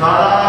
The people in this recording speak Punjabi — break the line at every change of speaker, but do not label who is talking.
Para